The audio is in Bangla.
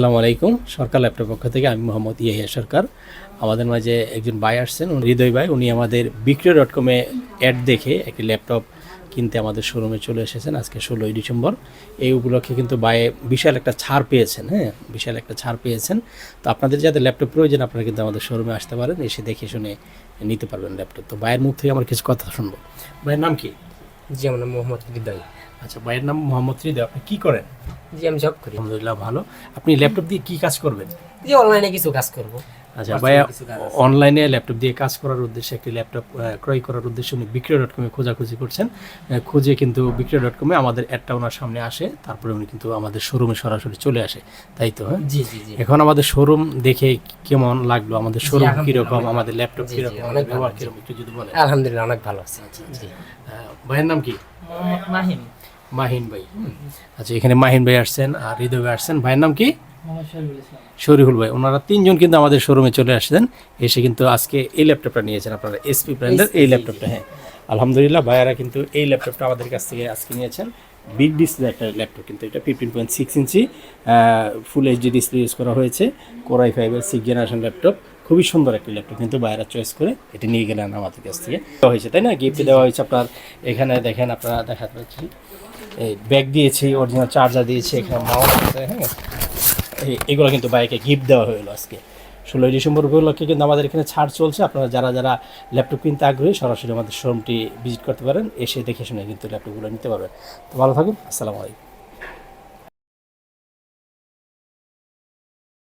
আসসালামু আলাইকুম। সরকার ল্যাপটপ পক্ষ থেকে আমি মোহাম্মদ ইয়াহিয়া সরকার। আমাদের মাঝে একজন ভাই আসছেন হৃদয় ভাই। উনি আমাদের বিক্রয় ডট কমে অ্যাড দেখে একটি ল্যাপটপ কিনতে আমাদের শোরুমে চলে এসেছেন আজকে ষোলোই ডিসেম্বর। এই উপলক্ষে কিন্তু বায়ে বিশাল একটা ছাড় পেয়েছেন হ্যাঁ? বিশাল একটা ছাড় পেয়েছেন। তো আপনাদের যাদের ল্যাপটপ প্রয়োজন আপনারা কিন্তু আমাদের শোরুমে আসতে পারেন এসে দেখে শুনে নিতে পারবেন ল্যাপটপ। তো বায়ের মুখ থেকে আমার কিছু কথা শুনব। ভাইয়ের নাম কি? জি আমার নাম মোহাম্মদ হৃদয়। আচ্ছা ভাইয়ের নাম মোহাম্মদ হৃদয়। আপনি কী করেন? জি আমি জব করি। আলহামদুলিল্লাহ ভালো। আপনি ল্যাপটপ দিয়ে কি কাজ করবেন? জি অনলাইনে কিছু কাজ করব। আচ্ছা ভাইয়া অনলাইনে ল্যাপটপ দিয়ে কাজ করার উদ্দেশ্যে একটি ল্যাপটপ ক্রয় করার উদ্দেশ্যে উনি বিক্রয় ডট কমে খোঁজাখুঁজি করছেন। খুঁজে কিন্তু বিক্রয় ডট কমে আমাদের অ্যাডটা ওনার সামনে আসে তারপরে উনি কিন্তু আমাদের শোরুমে সরাসরি চলে আসে। তাই তো হ্যাঁ? জি জি জি। এখন আমাদের শোরুম দেখে কেমন লাগল? আমাদের শোরুম কীরকম? আমাদের ল্যাপটপ কীরকম? অনেক ভালো, ব্যবহার। কীরকম? একটু যদি বলেন। আলহামদুলিল্লাহ অনেক ভালো আছে। জি। ভাইয়ের নাম কি? মাহিন মাহিন ভাই। আচ্ছা এখানে মাহিন ভাই আসছেন আর হৃদয় ভাই আসছেন। ভাইয়ের নাম কি? শরীফুল ভাই। ওনারা তিনজন কিন্তু আমাদের শোরুমে চলে আসছেন। এসে কিন্তু আজকে এই ল্যাপটপটা নিয়েছেন আপনারা এসপি ব্র্যান্ডের এই ল্যাপটপটা হ্যাঁ। আলহামদুলিল্লাহ ভাইয়ারা কিন্তু এই ল্যাপটপটা আমাদের কাছ থেকে আজকে নিয়েছেন। বিগ ডিসপ্লে একটা ল্যাপটপ কিন্তু এটা fifteen point six inch full HD display use করা হয়েছে। কোরাই ফাইভের সিক্স জেনারেশন ল্যাপটপ খুবই সুন্দর একটি ল্যাপটপ কিন্তু বাইরে চয়েস করে এটি নিয়ে গেলেন আমাদের কাছ থেকে। দেওয়া হয়েছে, তাই না? গিফট দেওয়া হয়েছে আপনার, এখানে দেখেন আপনারা দেখাতে পাচ্ছি। এই ব্যাগ দিয়েছি অরিজিনাল চার্জার দিয়েছি, এখানে মাউস আছে হ্যাঁ? এগুলো কিন্তু বাইকে গিফট দেওয়া হলো আজকে। ষোলোই ডিসেম্বর উপলক্ষে কিন্তু আমাদের এখানে ছাড় চলছে। আপনারা যারা যারা ল্যাপটপ কিনতে আগ্রহী, সরাসরি আমাদের শোরুমটি ভিজিট করতে পারেন। এসে দেখে শুনে কিন্তু ল্যাপটপগুলো নিতে পারবেন। তো ভালো থাকুন, আসসালামু আলাইকুম।